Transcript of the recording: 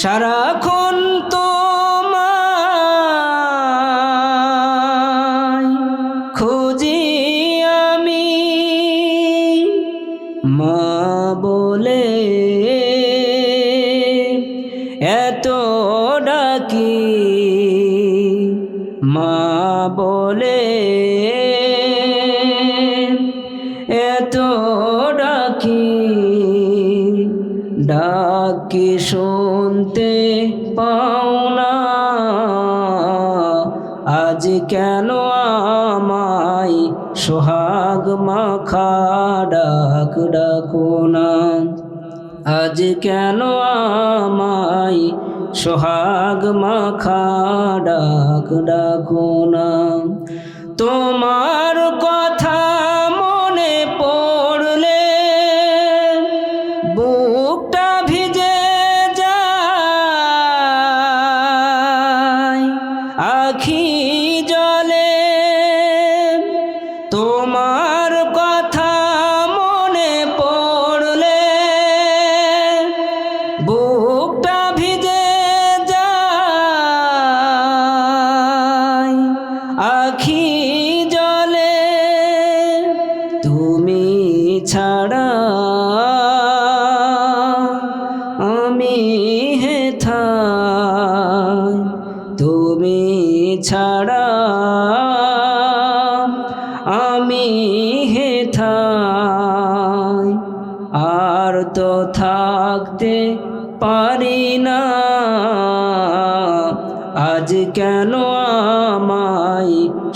সারাক্ষণ তোমায় খুঁজি আমি। মা বলে এত ডাকি। মা বলে ডাকি শুনতে পাও না। আজ কেন আমায় সোহাগ মাখা ডাক ডাকো না? আজ কেন আমায় সোহাগ মাখা ডাক ডাকো না? তোমার কথা পাখি আমি হে হেথায় আর তো থাকতে পারি না। আজ কেন আমায়